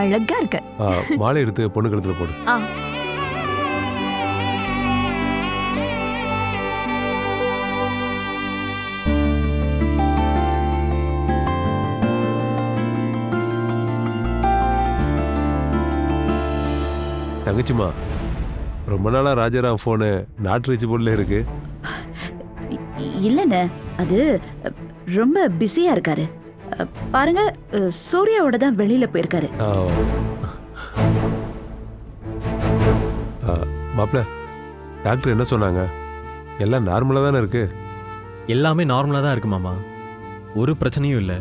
அழகா இருக்க. ஆ, மாலை எடுத்து பொண்ணு கழுத்துல போடு. ஆ. தங்கச்சிம்மா ரொம்ப நாளா ராஜாராம் ஃபோனு நாட் ரீச்சபிள்ல இருக்கு. இ- இல்லைண்ணே அது ரொம்ப பிஸியா இருக்காரு. பாருங்க சூர்யாவோட தான் வெளியில போயிருக்காரு. மாப்ள டாக்டர் என்ன சொன்னாங்க? எல்லாம் நார்மலாக தானே இருக்கு? எல்லாமே நார்மலாக தான் இருக்கு மாமா. ஒரு பிரச்சனையும் இல்லை.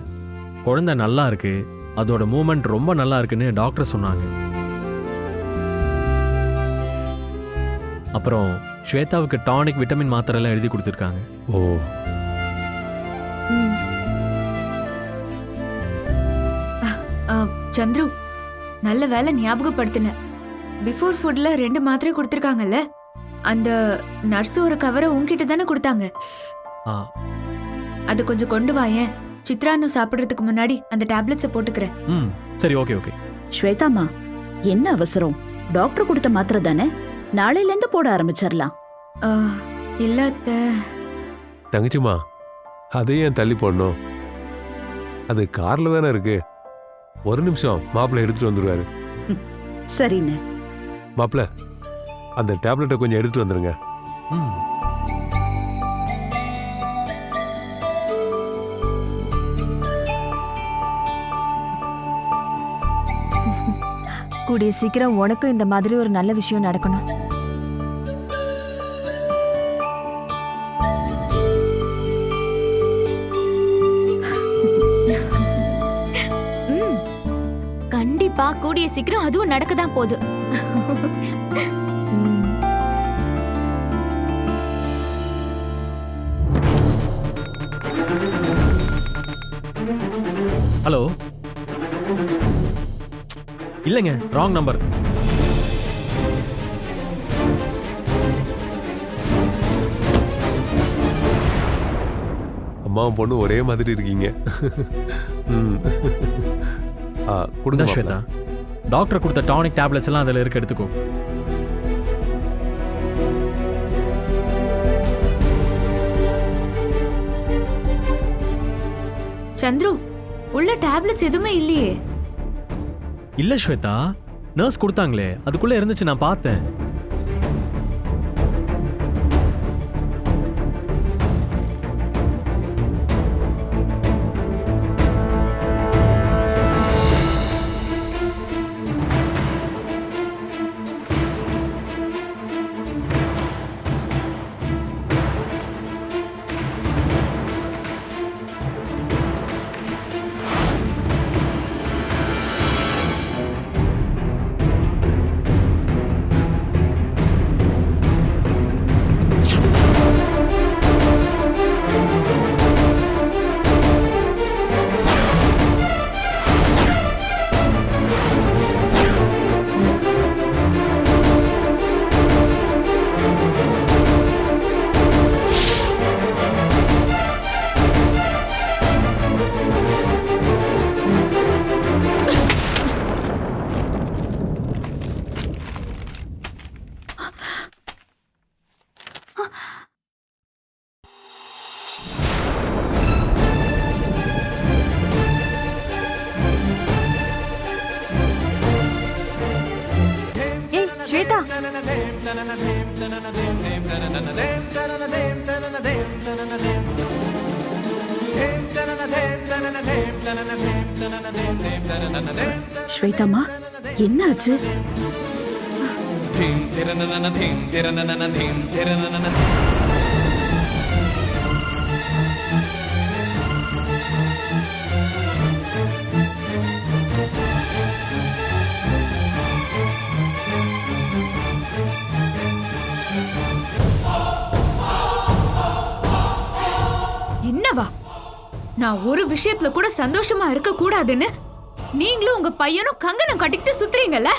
குழந்தை நல்லா இருக்கு. அதோட மூமெண்ட் ரொம்ப நல்லா இருக்குன்னு டாக்டர் சொன்னாங்க. அப்புறம் ஸ்வேதாவுக்கு டானிக் விட்டமின் மாத்திரை எல்லாம் எழுதி கொடுத்துருக்காங்க. ஓ. சந்துரு நல்ல வேலை ஞாபகப்படுத்தின. பிஃபோர் ஃபுட்ல ரெண்டு மாத்திரை கொடுத்துருக்காங்கல்ல அந்த நர்ஸ் ஒரு கவரை உன்கிட்ட தானே கொடுத்தாங்க. ஆ. அது கொஞ்சம் கொண்டு வாயேன் சித்ரான்னு சாப்பிடுறதுக்கு முன்னாடி அந்த டேப்லெட்ஸை போட்டுக்கிறேன். ம் சரி ஓகே ஓகே. ஸ்வேதாமா என்ன அவசரம்? டாக்டர் கொடுத்த மாத்திரை தானே? நாளையில இருந்து போட ஆரம்பிச்சிடலாம் ஆ, இல்ல அத்தை. தங்கச்சிம்மா அதையும் ஏன் தள்ளி போடணும்? அது கார்ல தானே இருக்கு. ஒரு நிமிஷம் மாப்பிள்ளை எடுத்துட்டு வந்துருவாரு. சரிண்ணே. மாப்பிள்ள அந்த டேப்லெட்டை கொஞ்சம் எடுத்துட்டு வந்துருங்க. கூடிய சீக்கிரம் உனக்கும் இந்த மாதிரி ஒரு நல்ல விஷயம் நடக்கணும். கூடிய சீக்கிரம் அதுவும் நடக்க தான் போகுது. ஹலோ. இல்லைங்க ராங் நம்பர் அம்மாவும் பொண்ணு ஒரே மாதிரி இருக்கீங்க. ம். ஆ, கொடுங்க ஸ்வேதா. டாக்டர் கொடுத்த டானிக் டேப்லெட்ஸ் எல்லாம் அதில் இருக்க எடுத்துக்கோ. சந்துரு உள்ள டேப்லெட்ஸ் எதுவுமே இல்லையே. இல்ல ஸ்வேதா நர்ஸ் கொடுத்தாங்களே அதுக்குள்ள இருந்துச்சு நான் பார்த்தேன். ஸ்வேதா. ஸ்வேதாமா என்னாச்சு? என்னவா நான் ஒரு விஷயத்துல கூட சந்தோஷமா இருக்க கூடாதுன்னு நீங்களும் உங்க பையனும் கங்கணம் கட்டிக்கிட்டு சுத்துறீங்கல்ல?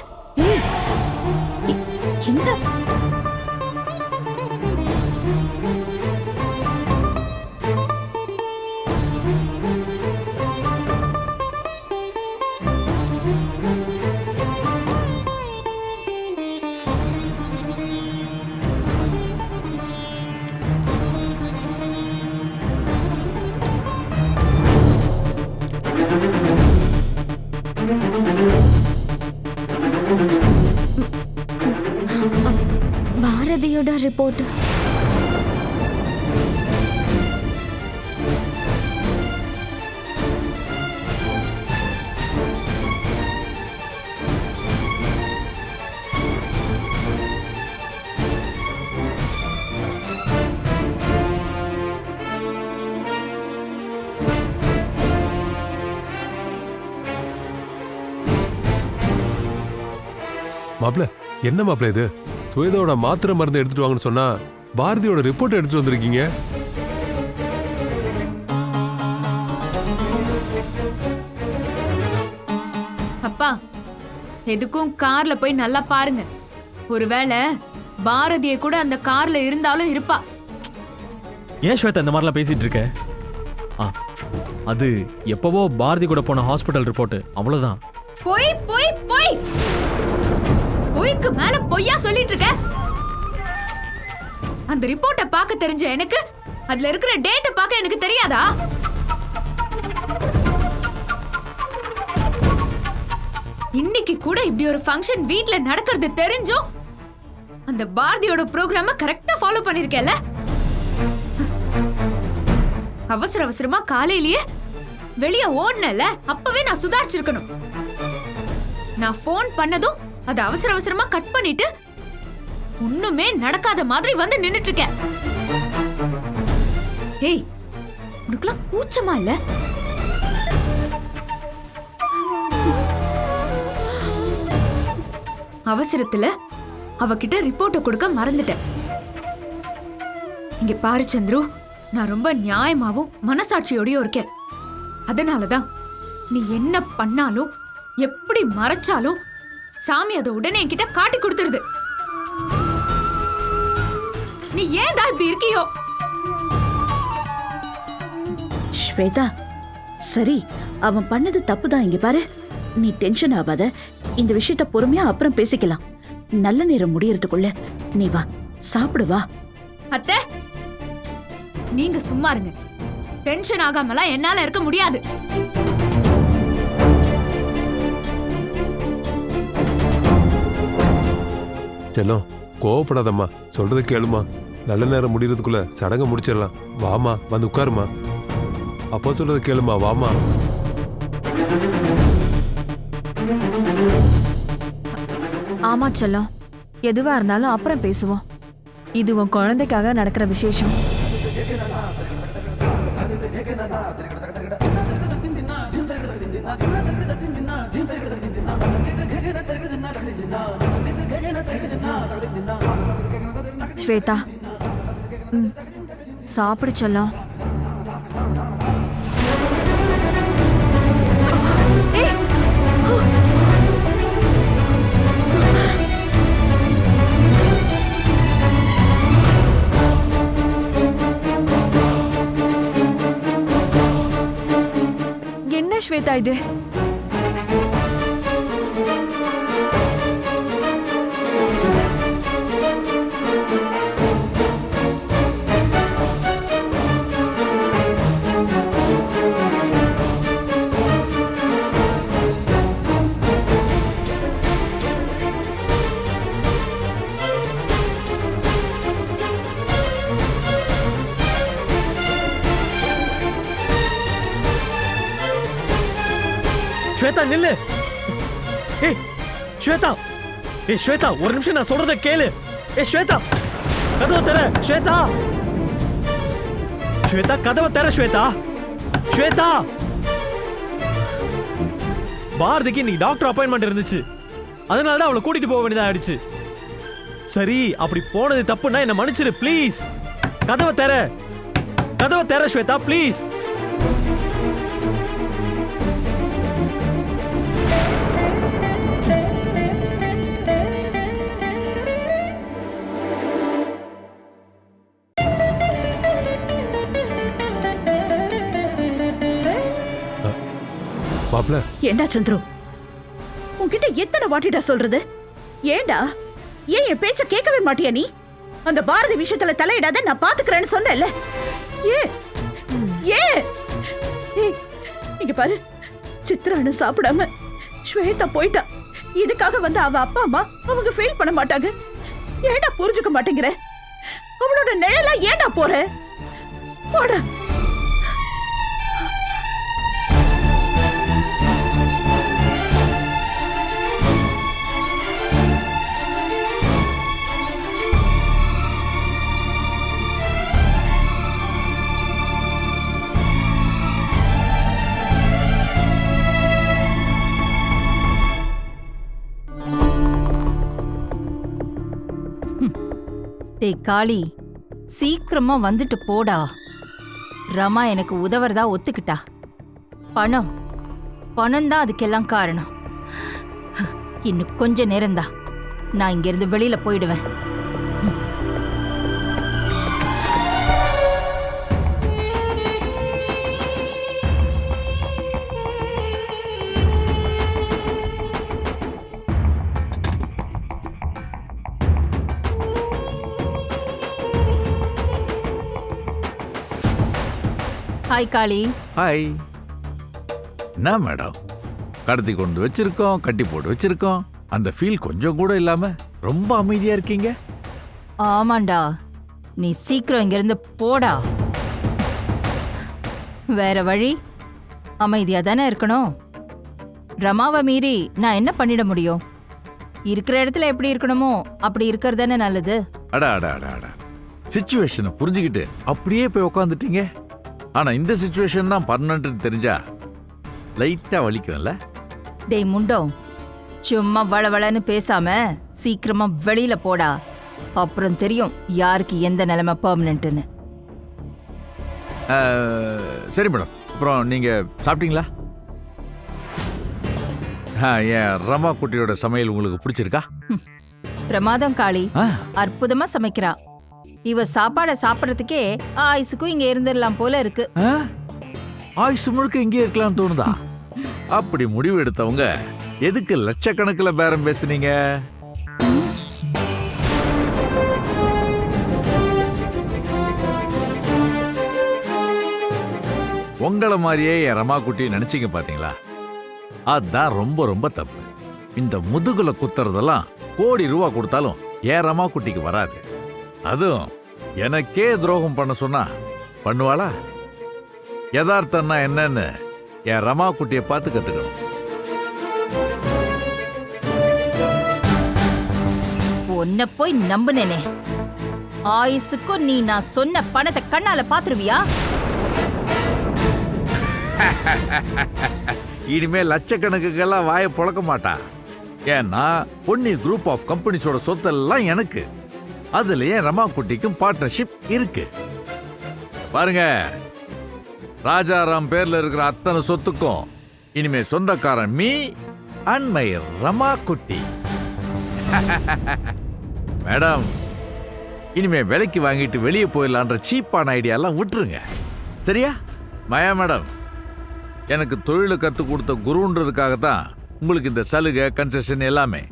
மாப்ள என்ன மாப்ள இது? சுவேதாவோட மாத்திரை மருந்து எடுத்துட்டு வாங்கன்னு சொன்னா பாரதியோட ரிப்போர்ட் எடுத்துட்டு வந்திருக்கீங்க. அப்பா எதுக்கும் கார்ல போய் நல்லா பாருங்க. ஒருவேளை பாரதிய கூட அந்த கார்ல இருந்தாலும் இருப்பா. ஏன் ஸ்வேதா இந்த மாதிரிலாம் பேசிட்டு இருக்க? ஆ அது எப்பவோ பாரதி கூட போன ஹாஸ்பிட்டல் ரிப்போர்ட் அவ்வளவுதான். பொய் பொய் பொய்! பொய்க்கு மேல பொய்யா சொல்லிட்டு இருக்க? அந்த ரிப்போர்ட்டை பார்க்க தெரிஞ்ச எனக்கு அதுல இருக்கிற டேட்டை பார்க்க எனக்கு தெரியாதா? இன்னைக்கு கூட இப்படி ஒரு ஃபங்க்ஷன் வீட்ல நடக்கிறது தெரிஞ்சும் அந்த பாரதியோட ப்ரோக்ராம கரெக்டா ஃபாலோ பண்ணிருக்கேல்ல? அவசர அவசரமா காலையிலேயே வெளிய ஓடுனல அப்பவே நான் சுதாரிச்சிருக்கணும். நான் ஃபோன் பண்ணதும் அதை அவசர அவசரமா கட் பண்ணிட்டு ஒண்ணுமே நடக்காத மாதிரி வந்து நின்னுட்டு இருக்கேன் ஏய் உனக்குலாம் கூச்சமா இல்ல? அவசரத்துல அவகிட்ட ரிப்போர்ட்டை கொடுக்க மறந்துட்டேன். இங்க பாரு சந்துரு நான் ரொம்ப நியாயமாவும் மனசாட்சியோடயும் இருக்கேன். அதனாலதான் நீ என்ன பண்ணாலும் எப்படி மறைச்சாலும் சாமி அதை உடனே என்கிட்ட காட்டி கொடுத்துருது. நீ ஏன் தான் இப்படி இருக்கியோ? ஸ்வேதா. சரி அவன் பண்ணது தப்பு தான் இங்க பாரு. நீ டென்ஷன் ஆகாத. இந்த விஷயத்த பொறுமையா அப்புறம் பேசிக்கலாம். நல்ல நேரம் முடியறதுக்குள்ள நீ வா. சாப்பிடு வா. அத்தை நீங்க சும்மா இருங்க. டென்ஷன் ஆகாமலாம் என்னால இருக்க முடியாது. செல்லம் கோவப்படாதம்மா. சொல்றது கேளுமா. நல்ல நேரம் முடியறதுக்குள்ள சடங்க முடிச்சிடலாம். வாமா வந்து உட்காருமா. அப்பா சொல்றது கேளுமா வாமா. ஆமா செல்லம். எதுவா இருந்தாலும் அப்புறம் பேசுவோம். இது உன் குழந்தைக்காக நடக்கிற விசேஷம். ஸ்வேதா. சாப்பிடு செல்லம். என்ன ஸ்வேதா இது? நில்லு. ஏய் ஸ்வேதா. ஏய் ஸ்வேதா ஒரு நிமிஷம் நான் சொல்றத கேளு. ஏய் ஸ்வேதா. கதவை தர ஸ்வேதா. ஸ்வேதா கதவை தர ஸ்வேதா. ஸ்வேதா. பாரதிக்கு இன்னைக்கு டாக்டர் அப்பாயின்மெண்ட் இருந்துச்சு. அதனால தான் அவளை கூட்டிட்டு போக வேண்டியதா ஆயிடுச்சு. சரி அப்படி போனது தப்புன்னா என்ன மன்னிச்சிரு ப்ளீஸ் கதவை தர கதவை தர ஸ்வேதா ப்ளீஸ் மாப்ள. ஏண்டா சந்துரு? உன்கிட்ட எத்தனை வாட்டிடா சொல்றது? ஏண்டா? ஏன் என் பேச்ச கேட்கவே மாட்டியா நீ? அந்த பாரதி விஷயத்துல தலையிடாத நான் பாத்துக்கிறேன்னு சொன்னேன்ல. ஏ ஏ இங்க பாரு. சித்ரான்னு சாப்பிடாம ஸ்வேதா போயிட்டா. இதுக்காக வந்து அவ அப்பா அம்மா அவங்க ஃபீல் பண்ண மாட்டாங்க. ஏன்டா புரிஞ்சுக்க மாட்டேங்கிற? அவளோட நிழலா ஏன்டா போற? போடா. டேய் காளி சீக்கிரமா வந்துட்டு போடா. ரமா எனக்கு உதவுறதா ஒத்துக்கிட்டா. பணம் பணம் தான் அதுக்கெல்லாம் காரணம். இன்னும் கொஞ்ச நேரம்தான். நான் இங்கிருந்து வெளியில போயிடுவேன். ஹாய் காளி ஹாய் என்ன மேடம் கடத்தி கொண்டு வச்சிருக்கோம் கட்டி போட்டு வச்சிருக்கோம். அந்த ஃபீல் கொஞ்சம் கூட இல்லாம ரொம்ப அமைதியா இருக்கீங்க. ஆமாண்டா. நீ சீக்கிரம் இங்கிருந்து போடா. வேற வழி? அமைதியா தானே இருக்கணும். ரமாவை மீறி நான் என்ன பண்ணிட முடியும்? இருக்கிற இடத்துல எப்படி இருக்கணுமோ அப்படி இருக்கிறது தானே நல்லது. அட அட அட அட. சுச்சுவேஷனை புரிஞ்சுக்கிட்டு அப்படியே போய் உக்காந்துட்டீங்க. ஆனா இந்த சுச்சுவேஷன் தான் பர்மனன்ட்னு தெரிஞ்சா லைட்டா வலிக்கும்ல? டேய் முண்டோம் சும்மா வளவளன்னு பேசாம சீக்கிரமா வெளியில போடா. அப்புறம் தெரியும் யாருக்கு எந்த நிலைமை பெர்மனன்ட்னு சரி மேடம். அப்புறம் நீங்க சாப்பிட்டீங்களா? என் ரமா குட்டியோட சமையல் உங்களுக்கு பிடிச்சிருக்கா? பிரமாதம் காளி. அற்புதமா சமைக்கிறா. இவ சாப்பாட சாப்பிடறதுக்கே ஆயுசுக்கும் இங்க இருந்துடலாம் போல இருக்கு. ஆ? ஆயுசு முழுக்க இங்கே இருக்கலாம் தோணுதா? அப்படி முடிவு எடுத்தவங்க எதுக்கு லட்சக்கணக்கில் பேரம் பேசுனீங்க? உங்களை மாதிரியே என் குட்டி நினச்சிங்க பார்த்தீங்களா அதான் ரொம்ப ரொம்ப தப்பு. இந்த முதுகுல குத்துறதெல்லாம் கோடி ரூபா கொடுத்தாலும் ஏரமா குட்டிக்கு வராது. அதுவும் எனக்கே துரோகம் பண்ண சொன்னா பண்ணுவாளா? யதார்த்தம்னா என்னன்னு என் ரமா குட்டியை பார்த்து கத்துக்கணும். உன்னை போய் நம்புனேனே. ஆயுசுக்கும் நீ நான் சொன்ன பணத்தை கண்ணால பாத்துருவியா இனிமே லட்சக்கணக்குக்கெல்லாம் வாயை புழக்க மாட்டா. ஏன்னா பொன்னி குரூப் ஆஃப் கம்பெனிஸோட சொத்தெல்லாம் எனக்கு. அதுலயே ரமா குட்டிக்கும் பார்ட்னர்ஷிப் இருக்கு? பாருங்க. ராஜாராம் பேர்ல இருக்கிற அத்தனை சொத்துக்கும் இனிமே சொந்தக்காரன் மீ அண்மை ரமா குட்டி. மேடம் இனிமே விலைக்கு வாங்கிட்டு வெளியே போயிடலான்ற சீப்பான ஐடியாலாம் விட்டுருங்க. சரியா? மயா மேடம் எனக்கு தொழிலை கற்றுக் கொடுத்த குருன்றதுக்காக தான் உங்களுக்கு இந்த சலுகை கன்செஷன் எல்லாமே.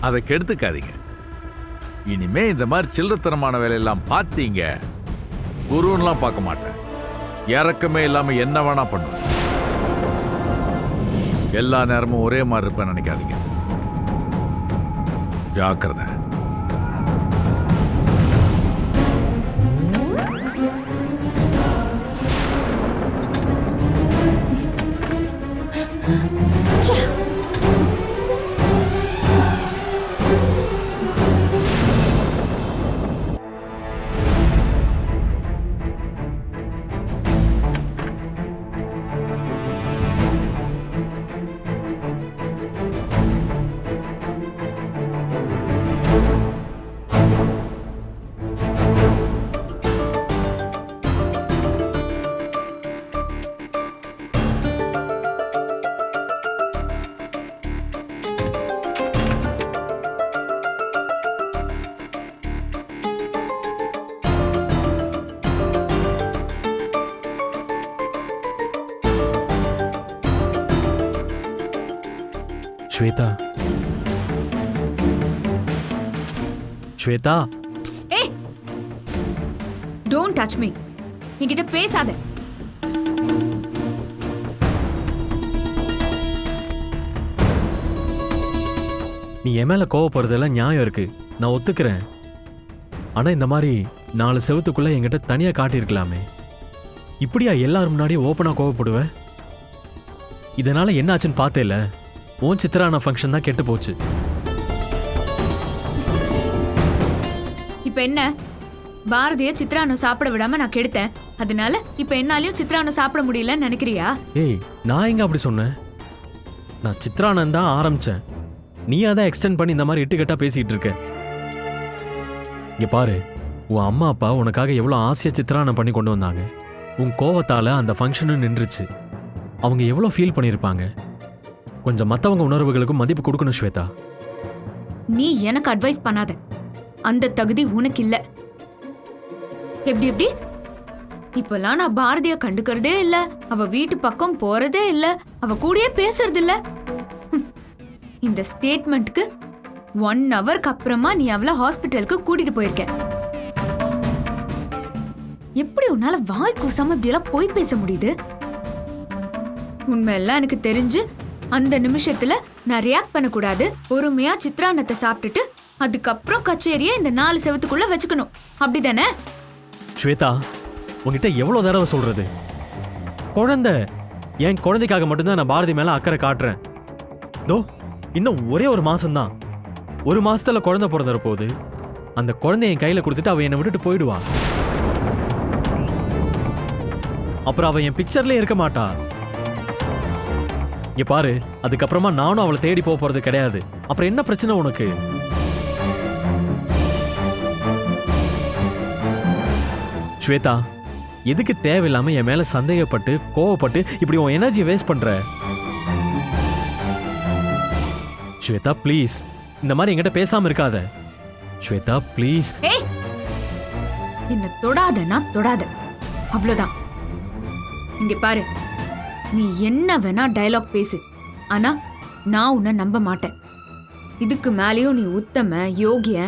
அதை கெடுத்துக்காதீங்க. இனிமே இந்த மாதிரி சில்லறத்தனமான வேலையெல்லாம் பார்த்தீங்க. குருன்லாம் பார்க்க மாட்டேன். இறக்கமே இல்லாமல் என்ன வேணா பண்ணுவேன். எல்லா நேரமும் ஒரே மாதிரி இருப்பேன் நினைக்காதீங்க. ஜாக்கிரதை. ஸ்வேதா. ஸ்வேதா? ஏய்! டோன்ட் டச் மீ என்கிட்ட பேசாத. நீ என் மேல கோவப்படுறதெல்லாம் நியாயம் இருக்கு. நான் ஒத்துக்கிறேன். ஆனா இந்த மாதிரி நாலு செவத்துக்குள்ள என்கிட்ட தனியா காட்டியிருக்கலாமே. இப்படியா எல்லாரும் முன்னாடியும் ஓப்பனா கோவப்படுவேன் இதனால என்ன ஆச்சுன்னு பார்த்தேல உன் சித்திரான ஃபங்க்ஷன் தான் கெட்டு போச்சு. இப்ப என்ன? பாரதிய சித்ரானு சாப்பிட விடாம நான் கெடுத்தேன். அதனால இப்ப என்னாலயும் சித்ரானு சாப்பிட முடியலன்னு நினைக்கிறியா? ஏய் நான் எங்க அப்படி சொன்னேன்? நான் சித்ரானந்த் தான் ஆரம்பிச்சேன். நீ அதை எக்ஸ்டெண்ட் பண்ணி இந்த மாதிரி இட்டுக்கட்டா பேசிக்கிட்டு இருக்க. இங்க பாரு உன் அம்மா அப்பா உனக்காக எவ்வளோ ஆசையா சித்ரானம் பண்ணி கொண்டு வந்தாங்க. உன் கோவத்தால அந்த ஃபங்க்ஷனும் நின்றுச்சு. அவங்க எவ்வளோ ஃபீல் பண்ணியிருப்பாங்க? கொஞ்சம் மற்றவங்க உணர்வுகளுக்கும் மதிப்பு கொடுக்கணும் ஸ்வேதா. நீ எனக்கு அட்வைஸ் பண்ணாத. அந்த தகுதி உனக்கு இல்லை. எப்படி எப்படி? இப்பெல்லாம் நான் பாரதிய கண்டுக்கிறதே இல்ல. அவ வீட்டு பக்கம் போறதே இல்ல. அவ கூடயே பேசுறது இல்ல. இந்த ஸ்டேட்மெண்ட்க்கு ஒன் ஹவருக்கு அப்புறமா நீ அவளை ஹாஸ்பிட்டலுக்கு கூட்டிட்டு போயிருக்க. எப்படி உன்னால வாய் கூசாம இப்படி எல்லாம் போய் பேச முடியுது? உண்மையெல்லாம் எனக்கு தெரிஞ்சு அந்த நிமிஷத்துல நான் ரியாக்ட் பண்ணக்கூடாது பொறுமையா சித்ரானத்தை சாப்பிட்டுட்டு அதுக்கப்புறம் கச்சேரியை இந்த நாலு செவத்துக்குள்ள வச்சுக்கணும். அப்படிதானே? ஸ்வேதா உங்ககிட்ட எவ்வளோ தடவை சொல்றது? குழந்தை என் குழந்தைக்காக மட்டும்தான் நான் பாரதி மேல அக்கறை காட்டுறேன். தோ இன்னும் ஒரே ஒரு மாசம்தான். ஒரு மாசத்துல குழந்தை பிறந்துற போகுது அந்த குழந்தைய என் கையில கொடுத்துட்டு அவ என்னை விட்டுட்டு போயிடுவா. அப்புறம் அவ என் பிக்சர்லயே இருக்க மாட்டா. இங்க பாரு அதுக்கப்புறமா நானும் அவளை தேடி போக போறது கிடையாது. அப்புறம் என்ன பிரச்சனை உனக்கு? ஸ்வேதா எதுக்கு தேவையில்லாம என் மேல சந்தேகப்பட்டு கோவப்பட்டு இப்படி உன் எனர்ஜியை வேஸ்ட் பண்ற? ஸ்வேதா ப்ளீஸ் இந்த மாதிரி என்கிட்ட பேசாம இருக்காத. ஸ்வேதா ப்ளீஸ் ஏய் என்ன தொடாதனா தொடாத. அவ்வளவுதான். இங்க பாரு. நீ என்ன வேணா டயலாக் பேசு. ஆனா நான் உன்னை நம்ப மாட்டேன். இதுக்கு மேலேயும் நீ உத்தம யோகிய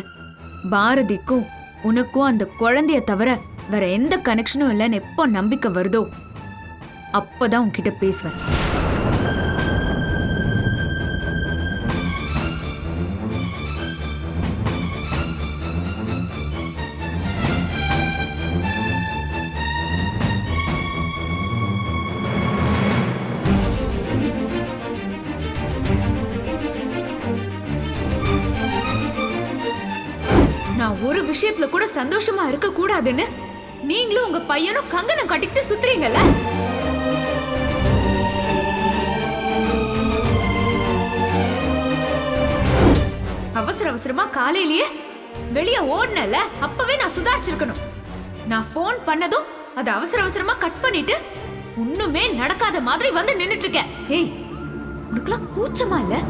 பாரதிக்கும் உனக்கும் அந்த குழந்தைய தவிர வேற எந்த கனெக்ஷனும் இல்லைன்னு எப்போ நம்பிக்கை வருதோ அப்பதான் உன்கிட்ட பேசுவேன். சந்தோஷமா இருக்க கூடாதுன்னு நீங்களும் உங்க பையனும் கங்கணம் கட்டிக்கிட்டு சுத்துறீங்கல்ல? அவசர அவசரமா காலையிலேயே வெளிய ஓடினல அப்பவே நான் சுதாரிச்சிருக்கணும். நான் ஃபோன் பண்ணதும் அதை அவசர அவசரமா கட் பண்ணிட்டு ஒண்ணுமே நடக்காத மாதிரி வந்து நின்னுட்டு இருக்கேன். ஏய் உனக்குலாம் கூச்சமா இல்லை?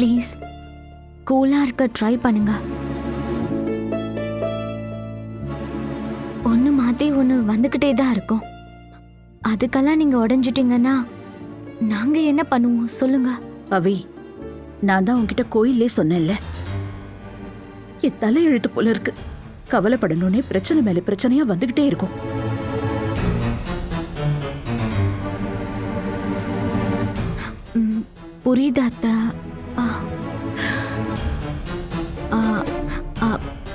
ப்ளீஸ். கூலா இருக்க ட்ரை பண்ணுங்க. ஒன்று மாற்றி ஒன்று வந்துக்கிட்டே தான் இருக்கும். அதுக்கெல்லாம் நீங்கள் உடஞ்சிட்டீங்கன்னா நாங்கள் என்ன பண்ணுவோம்? சொல்லுங்க. பவி நான் தான் உன்கிட்ட கோயிலே சொன்னேன்ல. என் தலை எழுத்து போல இருக்கு. கவலைப்படணும்னே பிரச்சனை மேல பிரச்சனையா வந்துகிட்டே இருக்கும். புரியுது அத்தா.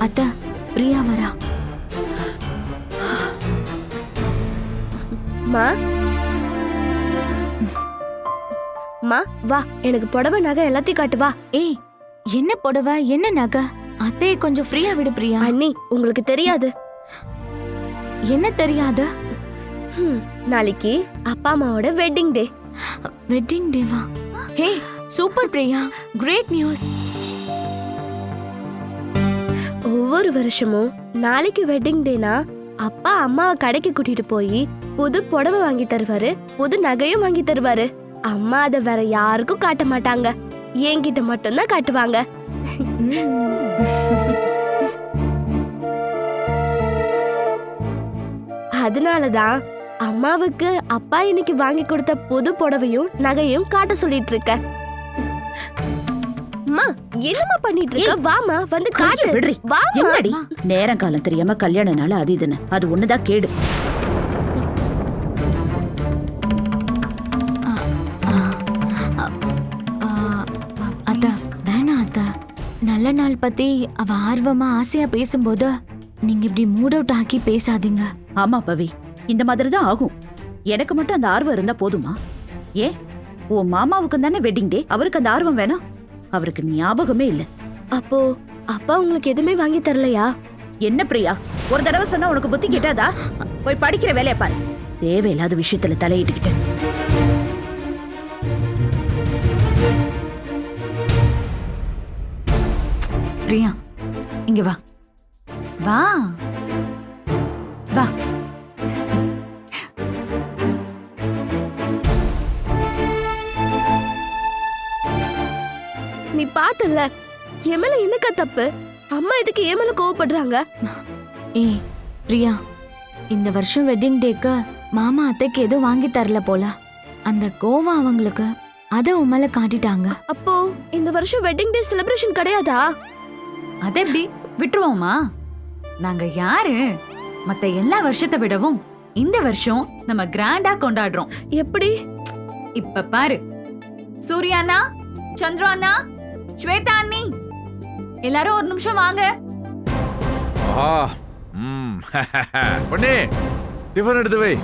அத்தா பிரியா வரா. மா? மா? வா எனக்கு புடவை நகை எல்லாத்தையும் காட்டு வா. ஏய் என்ன புடவை என்ன நகை? அத்தையை கொஞ்சம் ஃப்ரீயா விடு பிரியா. அண்ணி உங்களுக்கு தெரியாது. என்ன தெரியாத? நாளைக்கு அப்பா அம்மாவோட wedding day wedding டேவா hey super Priya great news ஒவ்வொரு வருஷமும் நாளைக்கு வெட்டிங் டேனா அப்பா அம்மாவை கடைக்கு கூட்டிட்டு போய் புது புடவை வாங்கி தருவாரு புது நகையும் வாங்கி தருவாரு. அம்மா அதை வேற யாருக்கும் காட்ட மாட்டாங்க. என்கிட்ட மட்டும்தான் காட்டுவாங்க. அதனாலதான் அம்மாவுக்கு அப்பா இன்னைக்கு வாங்கி கொடுத்த புது புடவையும் நகையும் காட்ட சொல்லிட்டு இருக்கேன் அம்மா என்னம்மா பண்ணிட்டு இருக்க வாமா வந்து காட்டு. விடுறி. என்னடி? நேரம் காலம் தெரியாம கல்யாண நாள் அது இதுன்னு. அது ஒண்ணுதான் கேடு. ஆ, அத்தா வேணாம் அத்தா. நல்ல நாள் பத்தி அவ ஆர்வமா ஆசையா பேசும்போது நீங்க இப்படி மூட் அவுட் ஆக்கி பேசாதீங்க. ஆமா பவி. இந்த மாதிரி தான் ஆகும். எனக்கு மட்டும் அந்த ஆர்வம் இருந்தா போதுமா? ஏன்? உன் மாமாவுக்கு தானே வெட்டிங் டே அவருக்கு அந்த ஆர்வம் வேணாம். அவருக்கு ஞாபகமே இல்ல. அப்போ அப்பா உங்களுக்கு எதுவுமே வாங்கி தரலையா? என்ன பிரியா? ஒரு தடவை சொன்னா உனக்கு புத்தி கிட்டாதா? போய் படிக்கிற வேலையை பாரு. தேவையில்லாத விஷயத்துல தலையிட்டுக்கிட்டு. பிரியா இங்க வா. வா. வா. பார்த்தல என் மேல என்னக்கா தப்பு? அம்மா எதுக்கு என் மேல கோவப்படுறாங்க? ஏய் பிரியா இந்த வருஷம் வெட்டிங் டேக்கு மாமா அத்தைக்கு எதுவும் வாங்கி தரல போல. அந்த கோவம் அவங்களுக்கு அதை உன் மேல காட்டிட்டாங்க. அப்போ இந்த வருஷம் வெட்டிங் டே செலிப்ரேஷன் கிடையாதா? அது எப்படி விட்டுருவோமா நாங்க யாரு? மத்த எல்லா வருஷத்தை விடவும் இந்த வருஷம் நம்ம கிராண்டா கொண்டாடுறோம். எப்படி? இப்ப பாரு. சூர்யா அண்ணா சந்திரு அண்ணா ஸ்வேதா அண்ணி எல்லாரும் ஒரு நிமிஷம் வாங்க. ஆ ம். பொண்ணே டிஃபன் எடுத்து வை.